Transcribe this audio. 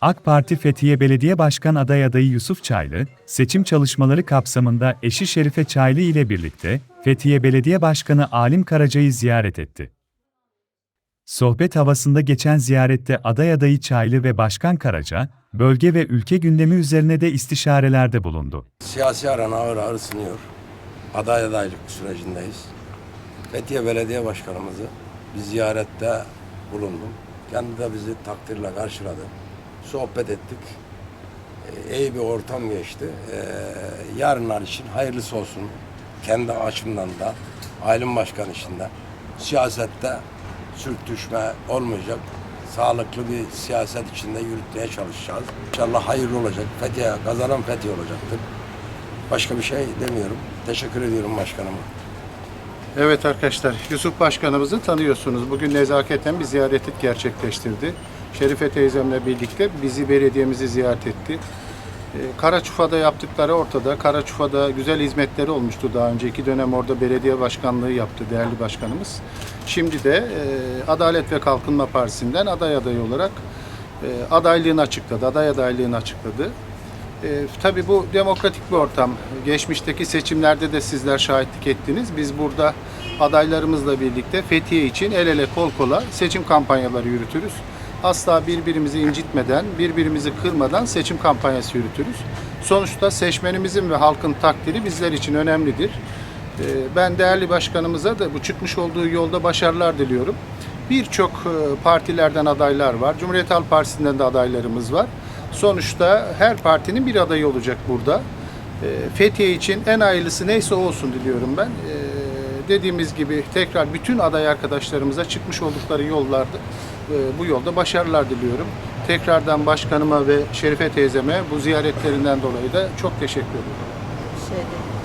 AK Parti Fethiye Belediye Başkan aday adayı Yusuf Çaylı, seçim çalışmaları kapsamında eşi Şerife Çaylı ile birlikte Fethiye Belediye Başkanı Alim Karaca'yı ziyaret etti. Sohbet havasında geçen ziyarette aday adayı Çaylı ve Başkan Karaca, bölge ve ülke gündemi üzerine de istişarelerde bulundu. Siyasi aran ağır ağır ısınıyor. Aday adaylık sürecindeyiz. Fethiye Belediye Başkanımızı bir ziyarette bulundum. Kendi de bizi takdirle karşıladı. Sohbet ettik. Ee, iyi bir ortam geçti. Ee, yarınlar için hayırlısı olsun. Kendi açımdan da, Aylin Başkan için de. Siyasette sürtüşme olmayacak. Sağlıklı bir siyaset içinde yürütmeye çalışacağız. İnşallah hayırlı olacak. Fethiye, kazanan Fethiye olacaktır. Başka bir şey demiyorum. Teşekkür ediyorum başkanıma. Evet arkadaşlar, Yusuf Başkanımızı tanıyorsunuz. Bugün nezaketen bir ziyaret gerçekleştirdi. Şerife teyzemle birlikte bizi belediyemizi ziyaret etti. Ee, Karaçufa'da yaptıkları ortada. Karaçufa'da güzel hizmetleri olmuştu daha önce. iki dönem orada belediye başkanlığı yaptı değerli başkanımız. Şimdi de e, Adalet ve Kalkınma Partisi'nden aday adayı olarak e, adaylığını açıkladı. Aday adaylığını açıkladı. E, tabii bu demokratik bir ortam. Geçmişteki seçimlerde de sizler şahitlik ettiniz. Biz burada adaylarımızla birlikte Fethiye için el ele kol kola seçim kampanyaları yürütürüz. Asla birbirimizi incitmeden, birbirimizi kırmadan seçim kampanyası yürütürüz. Sonuçta seçmenimizin ve halkın takdiri bizler için önemlidir. E, ben değerli başkanımıza da bu çıkmış olduğu yolda başarılar diliyorum. Birçok e, partilerden adaylar var. Cumhuriyet Halk Partisi'nden de adaylarımız var. Sonuçta her partinin bir adayı olacak burada. E, Fethiye için en hayırlısı neyse olsun diliyorum ben. Dediğimiz gibi tekrar bütün aday arkadaşlarımıza çıkmış oldukları yollarda e, bu yolda başarılar diliyorum. Tekrardan başkanıma ve Şerife teyzeme bu ziyaretlerinden dolayı da çok teşekkür ederim. Şeyde.